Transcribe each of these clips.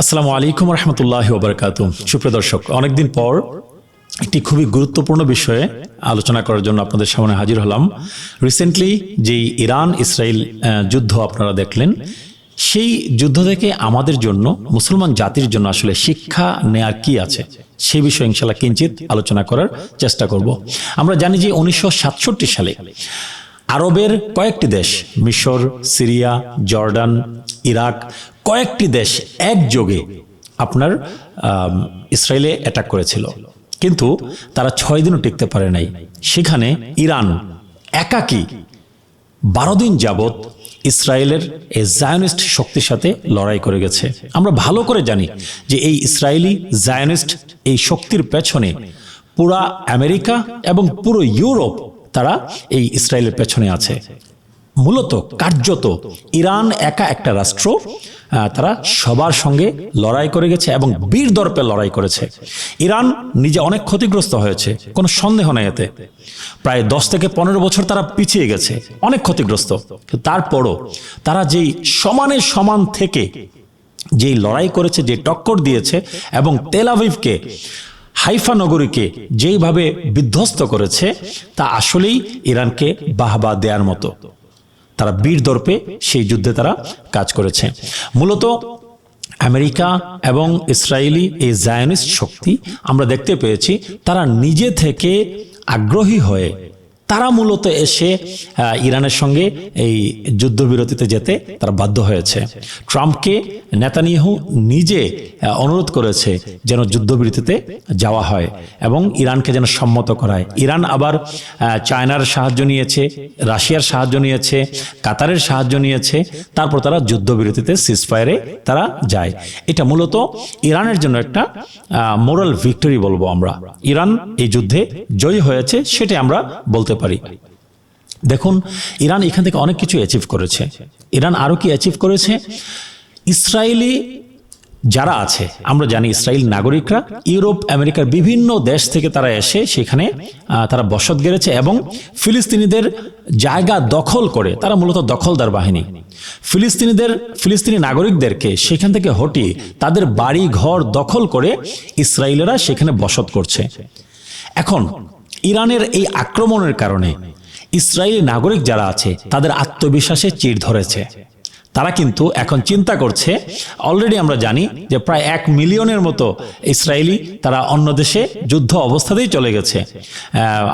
আসসালামু আলাইকুম রহমতুল্লাহ ওবরকাত সুপ্রিয় দর্শক, অনেকদিন পর একটি খুবই গুরুত্বপূর্ণ বিষয়ে আলোচনা করার জন্য আপনাদের সামনে হাজির হলাম। রিসেন্টলি যেই ইরান ইসরায়েল যুদ্ধ আপনারা দেখলেন, সেই যুদ্ধ থেকে আমাদের জন্য, মুসলমান জাতির জন্য আসলে শিক্ষা নেয়ার কি আছে সেই বিষয়ে ইনশাল্লাহ কিঞ্চিত আলোচনা করার চেষ্টা করব। আমরা জানি যে উনিশশো সাতষট্টি সালে আরবের কয়েকটি দেশ, মিশর, সিরিয়া, জর্ডান, ইরাক কয়েকটি দেশ একযোগে আপনার ইসরায়েলে অ্যাটাক করেছিল। কিন্তু তারা ছয় দিনও টিকতে পারে নাই। সেখানে ইরান একাকী বারো দিন যাবৎ ইসরায়েলের এই জায়নিস্ট শক্তির সাথে লড়াই করে গেছে। আমরা ভালো করে জানি যে এই ইসরায়েলি জায়নিস্ট এই শক্তির পেছনে পুরা আমেরিকা এবং পুরো ইউরোপ তারা এই ইসরায়েলের পেছনে আছে। মূলত কার্যত ইরান একা একটা রাষ্ট্র তারা সবার সঙ্গে লড়াই করে গেছে এবং বীর দর্পে লড়াই করেছে। ইরান নিজে অনেক ক্ষতিগ্রস্ত হয়েছে, কোনো সন্দেহ নেই এতে। প্রায় দশ থেকে পনেরো বছর তারা পিছিয়ে গেছে, অনেক ক্ষতিগ্রস্ত। তারপরও তারা যেই সমানে সমান থেকে যেই লড়াই করেছে, যে টক্কর দিয়েছে এবং তেল আভিভকে, হাইফা নগরীকে যেইভাবে বিধ্বস্ত করেছে, তা আসলেই ইরানকে বাহবা দেওয়ার মতো। তারা বীর দর্পে সেই যুদ্ধে তারা কাজ করেছে। মূলত আমেরিকা এবং ইসরায়েলি এই জায়নিস্ট শক্তি আমরা দেখতে পেয়েছি, তারা নিজে থেকে আগ্রহী হয়ে তারা মূলত এসে ইরানের সঙ্গে এই যুদ্ধবিরতিতে যেতে তারা বাধ্য হয়েছে। ট্রাম্পকে নেতানিয়াহু নিজে অনুরোধ করেছে যেন যুদ্ধবিরতিতে যাওয়া হয় এবং ইরানকে যেন সম্মত করায়। ইরান আবার চায়নার সাহায্য নিয়েছে, রাশিয়ার সাহায্য নিয়েছে, কাতারের সাহায্য নিয়েছে, তারপর তারা যুদ্ধবিরতিতে সিজফায়ারে তারা যায়। এটা মূলত ইরানের জন্য একটা মোরাল ভিক্টরি বলব আমরা। ইরান এই যুদ্ধে জয়ী হয়েছে সেটা আমরা বলতে পারি। দেখুন, ইরান এখান থেকে অনেক কিছু অ্যাচিভ করেছে। ইরান আরও কি অ্যাচিভ করেছে? ইসরায়েলি যারা আছে, আমরা জানি ইসরায়েল নাগরিকরা, ইউরোপ, আমেরিকার বিভিন্ন দেশ থেকে তারা এসে সেখানে তারা বসত গেড়েছে এবং ফিলিস্তিনিদের জায়গা দখল করে, তারা মূলত দখলদার বাহিনী। ফিলিস্তিনিদের, ফিলিস্তিনি নাগরিকদেরকে সেখান থেকে হটিয়ে তাদের বাড়ি ঘর দখল করে ইসরায়েলেরা সেখানে বসত করছে। এখন ইরানের এই আক্রমণের কারণে ইসরায়েলি নাগরিক যারা আছে, তাদের আত্মবিশ্বাসে চির ধরেছে। তারা কিন্তু এখন চিন্তা করছে অলরেডি আমরা জানি যে প্রায় এক মিলিয়নের মতো ইসরায়েলি তারা অন্য দেশে যুদ্ধ অবস্থাতেই চলে গেছে।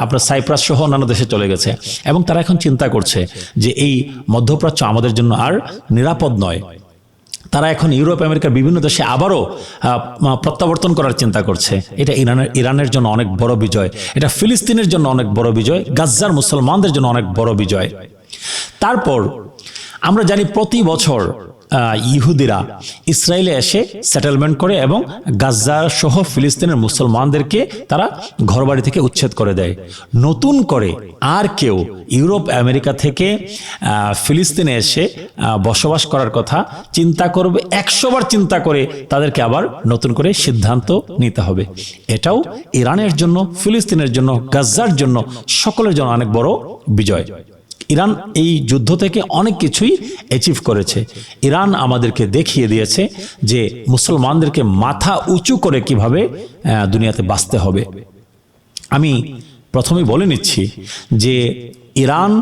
আপনার সাইপ্রাস সহ অন্যান্য দেশে চলে গেছে। এবং তারা এখন চিন্তা করছে যে এই মধ্যপ্রাচ্য আমাদের জন্য আর নিরাপদ নয়। তারা এখন ইউরোপ, আমেরিকার বিভিন্ন দেশে আবারও প্রত্যাবর্তন করার চিন্তা করছে। এটা ইরানের ইরানের জন্য অনেক বড় বিজয়। এটা ফিলিস্তিনের জন্য অনেক বড় বিজয়। গাজ্জার মুসলমানদের জন্য অনেক বড় বিজয়। তারপর আমরা জানি প্রতি বছর ইহুদিরা ইসরায়েলে এসে সেটেলমেন্ট করে এবং গাজ্জা সহ ফিলিস্তিনের মুসলমানদেরকে তারা ঘরবাড়ি থেকে উচ্ছেদ করে দেয়। নতুন করে আর কেউ ইউরোপ, আমেরিকা থেকে ফিলিস্তিনে এসে বসবাস করার কথা চিন্তা করবে একশোবার চিন্তা করে তাদেরকে আবার নতুন করে সিদ্ধান্ত নিতে হবে। এটাও ইরানের জন্য, ফিলিস্তিনের জন্য, গাজ্জার জন্য সকলের জন্য অনেক বড় বিজয়। ইরান এই যুদ্ধ থেকে অনেক কিছুই অ্যাচিভ করেছে। ইরান আমাদেরকে দেখিয়ে দিয়েছে যে মুসলমানদেরকে মাথা উঁচু করে কীভাবে দুনিয়াতে বাঁচতে হবে। আমি প্রথমেই বলে নিচ্ছি যে ইরান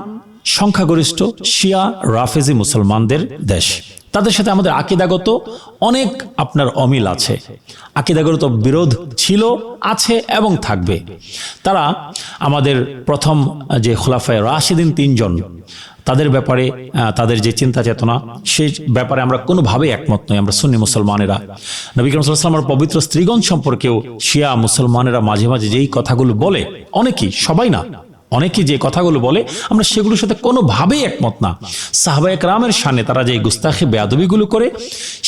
সংখ্যাগরিষ্ঠ শিয়া, রাফেজি মুসলমানদের দেশ। তাদের সাথে আমাদের আকিদাগত অনেক আপনার অমিল আছে। আকিদাগত বিরোধ ছিল, আছে এবং থাকবে। তারা আমাদের প্রথম যে খোলাফায় রাশিদিন তিনজন, তাদের ব্যাপারে তাদের যে চিন্তা চেতনা, সেই ব্যাপারে আমরা কোনোভাবেই একমত নই। আমরা সুন্নি মুসলমানেরা। নবী করিম সাল্লামের পবিত্র স্ত্রীগণ সম্পর্কেও শিয়া মুসলমানেরা মাঝে মাঝে যেই কথাগুলো বলে, অনেকেই, সবাই না অনেকেই যে কথাগুলো বলে, আমরা সেগুলোর সাথে কোনোভাবেই একমত না। সাহবায়ক রামের সামনে তারা যে গুস্তাখে, বেয়াদবিগুলো করে,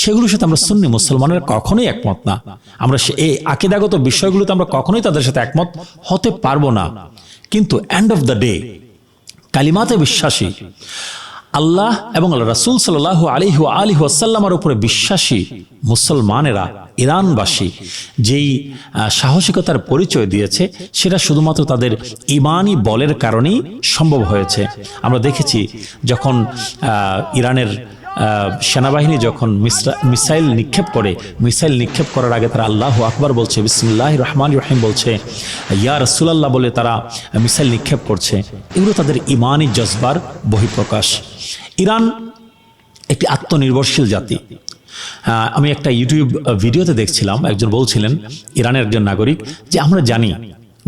সেগুলোর সাথে আমরা সুন্নি মুসলমানের কখনোই একমত না। আমরা এই আকিদাগত বিষয়গুলোতে আমরা কখনোই তাদের সাথে একমত হতে পারব না। কিন্তু এন্ড অফ দ্য ডে কালিমাতে বিশ্বাসী আল্লাহ এবং আল্লাহ রাসুল সাল আলিহু আলিহু আসাল্লামার উপরে বিশ্বাসী মুসলমানেরা, ইরানবাসী, যেই সাহসিকতার পরিচয় দিয়েছে, সেটা শুধুমাত্র তাদের ইমানই বলের কারণেই সম্ভব হয়েছে। আমরা দেখেছি যখন ইরানের সেনাবাহিনী যখন মিসাইল নিক্ষেপ করে, মিসাইল নিক্ষেপ করার আগে তারা আল্লাহ আকবার বলছে বিসমুল্লাহ রহমান রহিম বলছে, ইয়া রসুলাল্লাহ বলে তারা মিসাইল নিক্ষেপ করছে। এগুলো তাদের ইমানি জজবার বহিঃপ্রকাশ। ইরান একটি আত্মনির্ভরশীল জাতি। আমি একটা ইউটিউব ভিডিওতে দেখছিলাম, একজন বলছিলেন, ইরানের একজন নাগরিক, যে আমরা জানি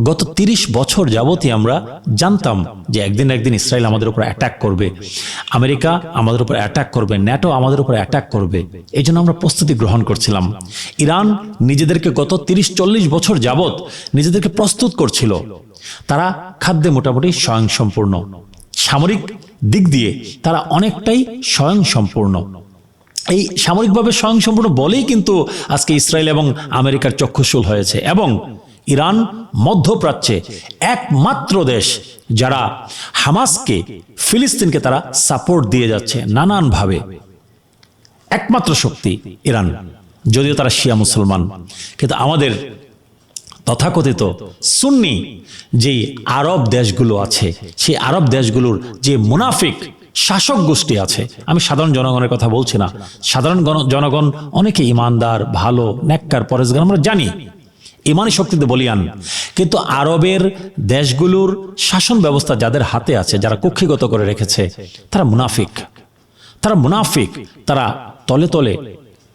গত তিরিশ বছর যাবতই আমরা জানতাম যে একদিন একদিন ইসরায়েল আমাদের উপর অ্যাটাক করবে। আমেরিকা আমাদের উপর অ্যাটাক করবে ন্যাটো আমাদের উপর অ্যাটাক করবে। এই জন্য আমরা প্রস্তুতি গ্রহণ করছিলাম। ইরান নিজেদেরকে গত তিরিশ চল্লিশ বছর যাবত নিজেদেরকে প্রস্তুত করছিল। তারা খাদ্যে মোটামুটি স্বয়ংসম্পূর্ণ। সামরিক দিক দিয়ে তারা অনেকটাই স্বয়ংসম্পূর্ণ। এই সামরিকভাবে স্বয়ংসম্পূর্ণ বলেই কিন্তু আজকে ইসরায়েল এবং আমেরিকার চক্ষুশূল হয়েছে। এবং ইরান মধ্যপ্রাচ্যে একমাত্র দেশ যারা হামাসকে, ফিলিস্তিনকে তারা সাপোর্ট দিয়ে যাচ্ছে নানানভাবে। একমাত্র শক্তি ইরান। যদিও তারা শিয়া মুসলমান, কিন্তু আমাদের তথাকথিত সুন্নি যেই আরব দেশগুলো আছে, সেই আরব দেশগুলোর যে মুনাফিক শাসক গোষ্ঠী আছে, আমি সাধারণ জনগণের কথা বলছি না। সাধারণ জনগণ অনেকে ইমানদার, ভালো, নেককার পরেশগার আমরা জানি। ইমানি শক্তিতে বলিয়ান। কিন্তু আরবের দেশগুলোর শাসন ব্যবস্থা যাদের হাতে আছে, যারা কক্ষিগত করে রেখেছে, তারা মুনাফিক। তারা মুনাফিক, তারা তলে তলে,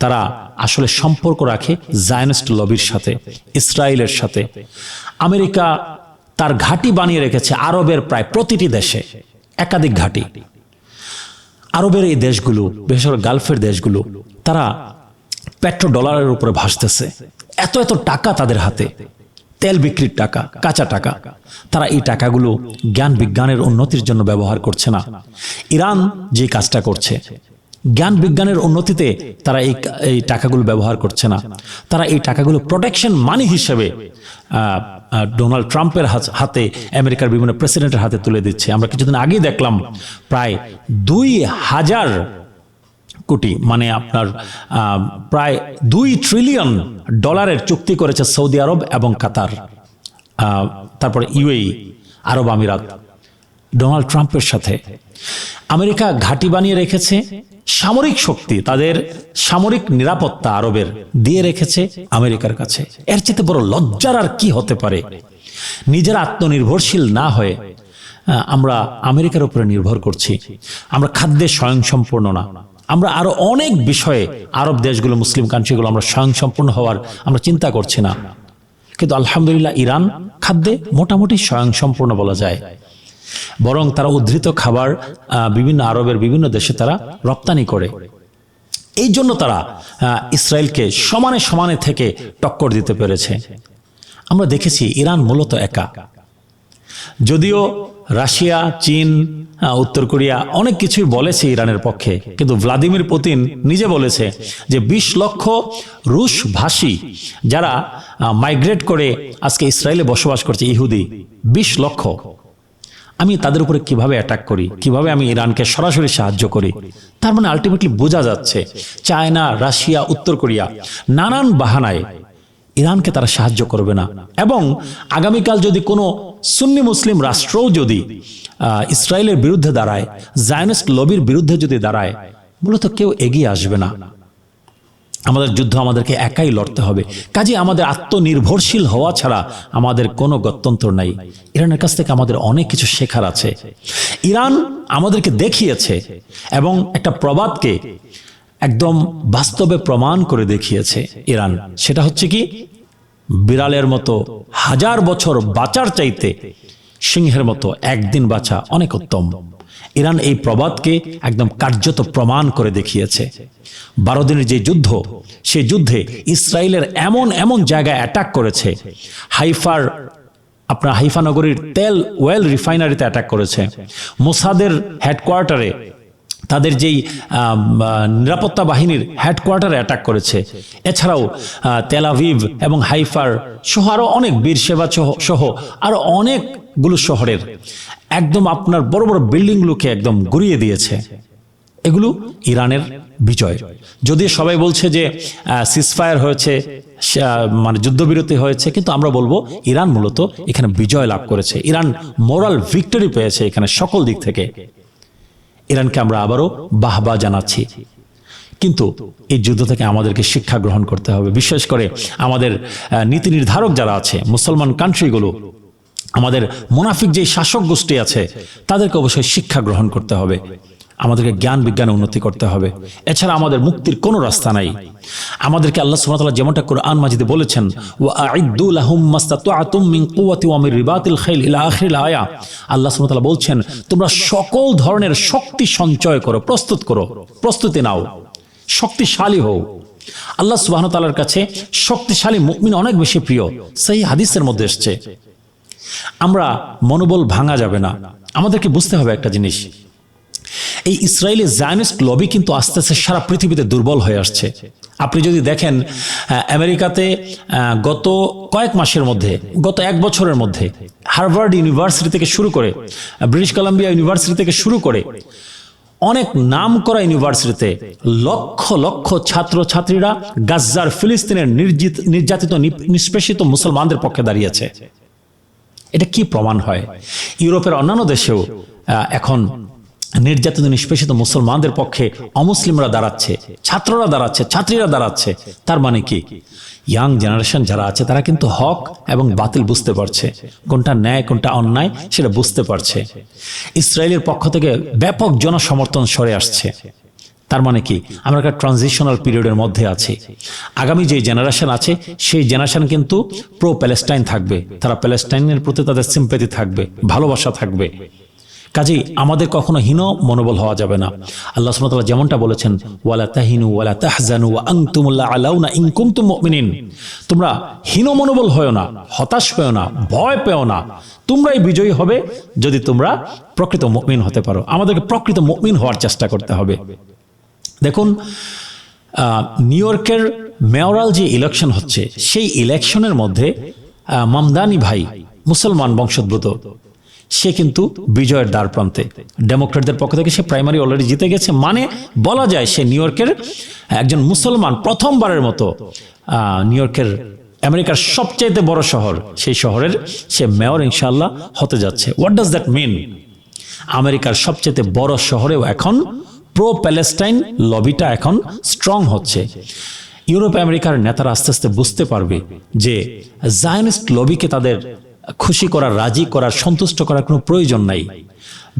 তারা আসলে সম্পর্ক রাখে জায়নিস্ট লবির সাথে, ইসরায়েলের সাথে। আমেরিকা তার ঘাঁটি বানিয়ে রেখেছে আরবের প্রায় প্রতিটি দেশে, একাধিক ঘাঁটি। আরবের এই দেশগুলো, বিশেষ করে গালফের দেশগুলো, তারা পেট্রো ডলারের উপরে ভাসতেছে। এত এত টাকা তাদের হাতে। তেল বিক্রির টাকা, কাঁচা টাকা। তারা এই টাকাগুলো জ্ঞান বিজ্ঞানের উন্নতির জন্য ব্যবহার করছে না। ইরান যে কাজটা করছে, জ্ঞান বিজ্ঞানের উন্নতিতে তারা এই এই টাকাগুলো ব্যবহার করছে না। তারা এই টাকাগুলো প্রোটেকশন মানি হিসেবে ডোনাল্ড ট্রাম্পের হাতে আমেরিকার বিভিন্ন প্রেসিডেন্টের হাতে তুলে দিচ্ছে। আমরা কিছুদিন আগেই দেখলাম, প্রায় দুই হাজার কোটি মানে আপনার প্রায় দুই ট্রিলিয়ন ডলারের চুক্তি করেছে সৌদি আরব এবং কাতার তারপরে ইউএই, আরব আমিরাত। ডোনাল্ড ট্রাম্পের সাথে। আমেরিকা ঘাঁটি বানিয়ে রেখেছে, সামরিক শক্তি, তাদের সামরিক নিরাপত্তা আরবের, দিয়ে রেখেছে আমেরিকার কাছে। এর চেয়ে বড় লজ্জার আর কি হতে পারে? নিজেরা আত্মনির্ভরশীল না হয়ে আমরা আমেরিকার উপরে নির্ভর করছি। আমরা খাদ্যে স্বয়ংসম্পূর্ণ না। আমরা আরও অনেক বিষয়ে আরব দেশগুলো, মুসলিম কান্ট্রিগুলো আমরা স্বয়ংসম্পূর্ণ হওয়ার আমরা চিন্তা করছি না। কিন্তু আলহামদুলিল্লাহ ইরান খাদ্যে মোটামুটি স্বয়ংসম্পূর্ণ বলা যায়। বরং তারা উদ্ধৃত খাবার বিভিন্ন আরবের বিভিন্ন দেশে তারা রপ্তানি করে। এই জন্য তারা ইসরায়েলকে সমানে সমানে থেকে টক্কর দিতে পেরেছে। আমরা দেখেছি ইরান মূলত একা। যদিও রাশিয়া, চীন উত্তর কোরিয়া অনেক কিছুই বলেছে ইরানের পক্ষে। কিন্তু ভ্লাদিমির পুতিন নিজে বলেছে যে বিশ লক্ষ রুশ ভাষী যারা মাইগ্রেট করে আজকে ইসরায়েলে বসবাস করছে, ইহুদি, বিশ লক্ষ। আমি তাদের উপরে কীভাবে অ্যাটাক করি? কীভাবে আমি ইরানকে সরাসরি সাহায্য করি? তার মানে আলটিমেটলি বোঝা যাচ্ছে, চায়না, রাশিয়া, উত্তর কোরিয়া নানান বাহানায় ইরানকে তারা সাহায্য করবে না। এবং আগামীকাল যদি কোনো সুন্নি মুসলিম রাষ্ট্রও যদি ইসরায়েলের বিরুদ্ধে দাঁড়ায়, জায়নিস্ট লবির বিরুদ্ধে যদি দাঁড়ায়, মূলত কেউ এগিয়ে আসবে না। আমাদের যুদ্ধ আমাদেরকে একাই লড়তে হবে। কাজে আমাদের আত্মনির্ভরশীল হওয়া ছাড়া আমাদের কোনো গত্যন্তর নাই। ইরানের কাছ থেকে আমাদের অনেক কিছু শেখার আছে। ইরান আমাদেরকে দেখিয়েছে এবং একটা প্রবাদকে একদম বাস্তবে প্রমাণ করে দেখিয়েছে ইরান। সেটা হচ্ছে কি? বিড়ালের মতো হাজার বছর বাঁচার চাইতে সিংহের মতো একদিন বাঁচা অনেক উত্তম। ইরান এই প্রবাদকে একদম কার্যত প্রমাণ করে দেখিয়েছে। বারো দিনের যে যুদ্ধ, সে যুদ্ধে ইসরায়েলের এমন এমন জায়গায় অ্যাটাক করেছে। হাইফার, আপনার হাইফা নগরীর তেল ওয়েল রিফাইনারিতে অ্যাটাক করেছে। মোসাদের হেডকোয়ার্টারে তাদের যেই নিরাপত্তা বাহিনীর হেডকোয়ার্টারে অ্যাটাক করেছে। এছাড়াও তেলাভিভ এবং হাইফার সহ আরও অনেক বীর সেবা সহ- আরও অনেকগুলো শহরের একদম আপনার বড় বড় বিল্ডিংগুলোকে একদম গুড়িয়ে দিয়েছে। এগুলো ইরানের বিজয়। যদিও সবাই বলছে যে সিসফায়ার হয়েছে মানে যুদ্ধবিরতি হয়েছে, কিন্তু আমরা বলব ইরান মূলত এখানে বিজয় লাভ করেছে। ইরান মোরাল ভিক্টরি পেয়েছে এখানে সকল দিক থেকে। ইরানকে আমরা আবারও বাহবা জানাচ্ছি। কিন্তু এই যুদ্ধ থেকে আমাদেরকে শিক্ষা গ্রহণ করতে হবে। বিশেষ করে আমাদের নীতি নির্ধারক যারা আছে, মুসলমান কান্ট্রিগুলো আমাদের মুনাফিক যে শাসক গোষ্ঠী আছে, তাদেরকে অবশ্যই শিক্ষা গ্রহণ করতে হবে। আমাদেরকে জ্ঞান, বিজ্ঞানে উন্নতি করতে হবে। এছাড়া আমাদের মুক্তির কোনো রাস্তা নাই। আমাদেরকে আল্লাহ তাআলা যেমনটা কোরআন মাজিদে বলেছেন ইলা আখিরিল আয়া। আল্লাহ ওয়া বলছেন, তোমরা সকল ধরনের শক্তি সঞ্চয় করো, প্রস্তুত করো, প্রস্তুতি নাও, শক্তিশালী হও। আল্লাহ সুবহানাহু ওয়া কাছে শক্তিশালী মুমিন অনেক বেশি প্রিয়, সেই হাদিসের মধ্যে এসেছে। আমরা মনোবল ভাঙা যাবে না। আমাদেরকে বুঝতে হবে একটা জিনিস এই ইসরায়েলি জায়নিস্ট লবি কিন্তু আস্তে আস্তে সারা পৃথিবীতে দুর্বল হয়ে আসছে। আপনি যদি দেখেন আমেরিকাতে গত কয়েক মাসের মধ্যে, গত এক বছরের মধ্যে, হার্ভার্ড ইউনিভার্সিটি থেকে শুরু করে, ব্রিটিশ কলাম্বিয়া ইউনিভার্সিটি থেকে শুরু করে, অনেক নাম করা ইউনিভার্সিটিতে লক্ষ লক্ষ ছাত্র ছাত্রীরা গাজ্জার, ফিলিস্তিনের নির্যাতিত নিষ্পেষিত মুসলমানদের পক্ষে দাঁড়িয়েছে এটা কি প্রমাণ হয়? ইউরোপের অন্যান্য দেশেও এখন নির্যাতিত নিষ্পেষিত মুসলমানদের পক্ষে অমুসলিমরা দাঁড়াচ্ছে, ছাত্ররা দাঁড়াচ্ছে, ছাত্রীরা দাঁড়াচ্ছে। তার মানে কি? ইয়াং জেনারেশন যারা আছে, তারা কিন্তু হক এবং বাতিল বুঝতে পারছে। কোনটা ন্যায়, কোনটা অন্যায়, সেটা বুঝতে পারছে। ইসরায়েলের পক্ষ থেকে ব্যাপক জনসমর্থন সরে আসছে। তার মানে কি? আমরা একটা ট্রানজিশনাল পিরিয়ডের মধ্যে আছি। আগামী যে জেনারেশন আছে, সেই জেনারেশন কিন্তু প্রো প্যালেস্টাইন থাকবে। তারা প্যালেস্টাইনের প্রতি তাদের সিম্পেথি থাকবে, ভালোবাসা থাকবে। কাজেই আমাদের কখনো হীন মনোবল হওয়া যাবে না। আল্লাহ সুবহানাহু যেমনটা বলেছেন, ওয়ালা তাহিনু ওয়ালা তাহজানু ওয়া আনতুমুল্লা আলাউনা ইন কুনতুম মুমিনিন। তোমরা হীন মনোবল হয়ো না, হতাশ হয়ো না, ভয় পেও না। তোমরাই বিজয়ী হবে যদি তোমরা প্রকৃত মুমিন হতে পারো। আমাদেরকে প্রকৃত মুমিন হওয়ার চেষ্টা করতে হবে। দেখুন নিউ ইয়র্কের মেয়রাল যে ইলেকশন হচ্ছে, সেই ইলেকশনের মধ্যে মামদানি ভাই মুসলমান বংশোদ্ভূত। সে কিন্তু বিজয়ের দ্বার প্রান্তে ডেমোক্রেটদের পক্ষ থেকে সে প্রাইমারি অলরেডি জিতে গেছে। মানে বলা যায় সে নিউ ইয়র্কের একজন মুসলমান প্রথমবারের মতো নিউ ইয়র্কের আমেরিকার সবচাইতে বড় শহর। সেই শহরের সে মেয়র ইনশাল্লাহ হতে যাচ্ছে। হোয়াট ডাজ দ্যাট মিন আমেরিকার সবচেয়ে বড় শহরেও এখন প্রো প্যালেস্টাইন লবিটা এখন স্ট্রং হচ্ছে। ইউরোপ আমেরিকার নেতারা আস্তে আস্তে বুঝতে পারবে যে জায়নিস্ট লবিকে তাদের খুশি করার, রাজি করার, সন্তুষ্ট করার কোনো প্রয়োজন নাই।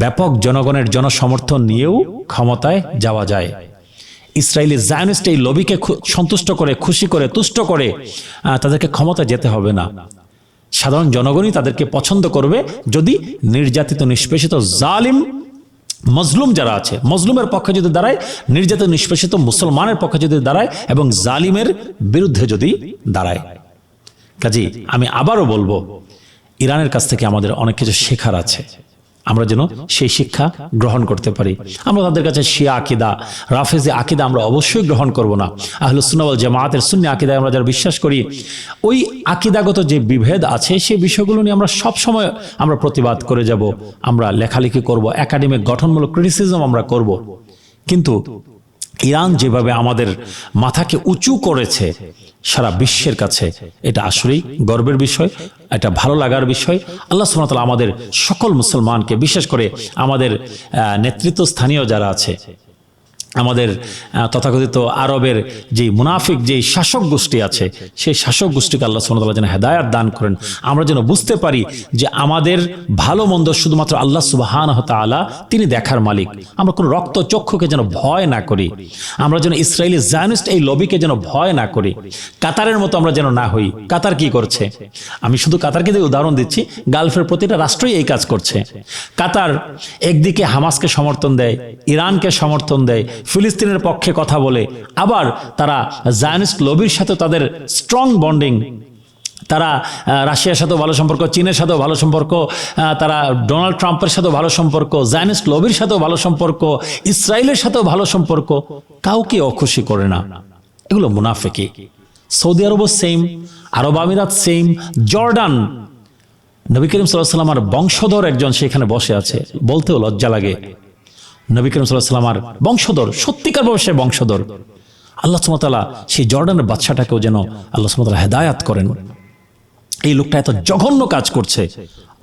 ব্যাপক জনগণের জনসমর্থন নিয়েও ক্ষমতায় যাওয়া যায়। ইসরায়েলি জায়নিস্ট এই লবিকে সন্তুষ্ট করে, খুশি করে, তুষ্ট করে তাদেরকে ক্ষমতা যেতে হবে না। সাধারণ জনগণই তাদেরকে পছন্দ করবে যদি নির্যাতিত, নিষ্পেষিত, জালিম, মজলুম যারা আছে, মজলুমের পক্ষে যদি দাঁড়ায়, নির্যাতিত, নিষ্পেষিত মুসলমানের পক্ষে যদি দাঁড়ায় এবং জালিমের বিরুদ্ধে যদি দাঁড়ায়। কাজী আমি আবারও বলব ইরানের কাছ থেকে আমাদের অনেক কিছু শেখার আছে। আমরা যেন সেই শিক্ষা গ্রহণ করতে পারি। আমরা তাদের কাছে শিয়া আকিদা, রাফেজে আকিদা আমরা অবশ্যই গ্রহণ করব না। আহলুসুন্নাওয়াল জামায়াতের সুন্নি আকিদায় আমরা যারা বিশ্বাস করি, ওই আকিদাগত যে বিভেদ আছে, সেই বিষয়গুলো নিয়ে আমরা সব সময় আমরা প্রতিবাদ করে যাব। আমরা লেখালেখি করব, একাডেমিক গঠনমূলক ক্রিটিসিজম আমরা করব। কিন্তু ইরান যেভাবে আমাদের মাথাকে উঁচু করেছে সারা বিশ্বের কাছে এটা আসলেই গর্বের বিষয়, এটা ভালো লাগার বিষয়। আল্লাহ সুমতলা আমাদের সকল মুসলমানকে, বিশেষ করে আমাদের নেতৃত্বস্থানীয় নেতৃত্ব স্থানীয় যারা আছে আমাদের তথাকথিত আরবের যে মুনাফিক যে শাসক গোষ্ঠী আছে, সেই শাসক গোষ্ঠীকে আল্লাহ সুবহানাহু যেন হেদায়াত দান করেন। আমরা যেন বুঝতে পারি যে আমাদের ভালো মন্দ শুধুমাত্র আল্লাহ সুবহানাহু তাআলা তিনি দেখার মালিক। আমরা কোনো রক্ত চক্ষুকে যেন ভয় না করি। আমরা যেন ইসরায়েলি জায়নিস্ট এই লবিকে যেন ভয় না করি। কাতারের মতো আমরা যেন না হই। কাতার কি করছে? আমি শুধু কাতারকে দিয়ে উদাহরণ দিচ্ছি, গালফের প্রতিটা রাষ্ট্রই এই কাজ করছে। কাতার একদিকে হামাসকে সমর্থন দেয়, ইরানকে সমর্থন দেয় ফিলিস্তিনের পক্ষে কথা বলে। আবার তারা জায়নিস্ট লবির সাথে তাদের স্ট্রং বন্ডিং তারা রাশিয়ার সাথেও ভালো সম্পর্ক, চীনের সাথেও ভালো সম্পর্ক তারা ডোনাল্ড ট্রাম্পের সাথেও ভালো সম্পর্ক, জায়নিস্ট লবির সাথেও ভালো সম্পর্ক, ইসরায়েলের সাথেও ভালো সম্পর্ক, কাউকে অখুশি করে না। এগুলো মুনাফেকি। সৌদি আরবও সেম আরব আমিরাত সেম জর্ডান, নবী করিম সাল্লাহ সাল্লামার বংশধর একজন সেখানে বসে আছে। বলতেও লজ্জা লাগে। নবী করিম সাল্লাহ সাল্লামার বংশধর, সত্যিকার সে বংশধর। আল্লাহ সুমতালা সেই জর্ডানের বাচ্চাটাকেও যেন আল্লাহ সুমতালা হেদায়াত করেন। এই লোকটা এত জঘন্য কাজ করছে,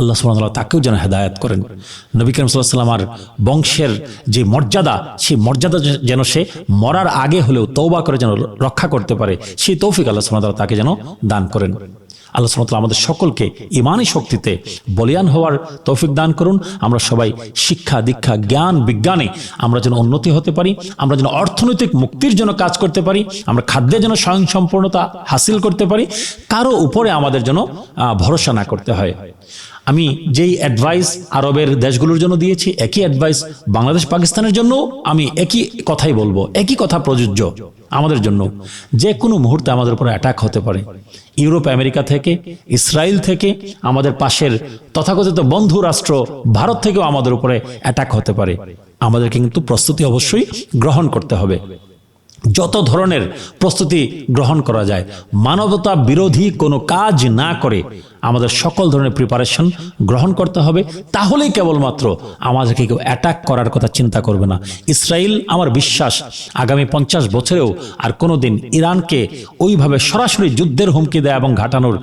আল্লাহ সুবহানাহু তাকেও যেন হেদায়াত করেন। নবী করিম আলাইহি সাল্লামার বংশের যে মর্যাদা, সেই মর্যাদা যেন সে মরার আগে হলেও তৌবা করে যেন রক্ষা করতে পারে, সেই তৌফিক আল্লাহ সুবহানাহু তাকে যেন দান করেন। আল্লাহ সুবহানাহু আমাদের সকলকে ইমানই শক্তিতে বলিয়ান হওয়ার তৌফিক দান করুন। আমরা সবাই শিক্ষা, দীক্ষা, জ্ঞান, বিজ্ঞানে আমরা যেন উন্নতি হতে পারি, আমরা যেন অর্থনৈতিক মুক্তির জন্য কাজ করতে পারি, আমরা খাদ্যে যেন স্বয়ংসম্পূর্ণতা হাসিল করতে পারি, কারও উপরে আমাদের যেন ভরসা না করতে হয়। আমি যেই অ্যাডভাইস আরবের দেশগুলোর জন্য দিয়েছি, একই অ্যাডভাইস বাংলাদেশ, পাকিস্তানের জন্য আমি একই কথাই বলব, একই কথা প্রযোজ্য আমাদের জন্য। যে কোনো মুহূর্তে আমাদের উপরে অ্যাটাক হতে পারে। ইউরোপ, আমেরিকা থেকে ইসরায়েল থেকে, আমাদের পাশের তথাকথিত বন্ধু রাষ্ট্র ভারত থেকেও আমাদের উপরে অ্যাটাক হতে পারে। আমাদেরকে কিন্তু প্রস্তুতি অবশ্যই গ্রহণ করতে হবে। যত ধরনের প্রস্তুতি গ্রহণ করা যায়, মানবতা বিরোধী কোনো কাজ না করে আমাদের সকল ধরনের প্রিপারেশন গ্রহণ করতে হবে। তাহলেই কেবলমাত্র আমাদেরকে কেউ অ্যাটাক করার কথা চিন্তা করবে না। ইসরায়েল আমার বিশ্বাস, আগামী পঞ্চাশ বছরেও আর কোনোদিন ইরানকে ওইভাবে সরাসরি যুদ্ধের হুমকি দেয় এবং ঘাটানোর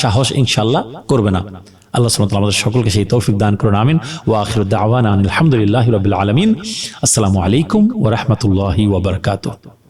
সাহস ইনশাল্লাহ করবে না। আল্লাহ সুবহানাহু আমাদের সকলকে সেই তৌফিক দান করুন, আমিন। ওয়া আখিরু দাওয়ানা আনিল হামদুলিল্লাহি রাব্বিল আলামিন। আসসালামু আলাইকুম ওয়া রাহমাতুল্লাহি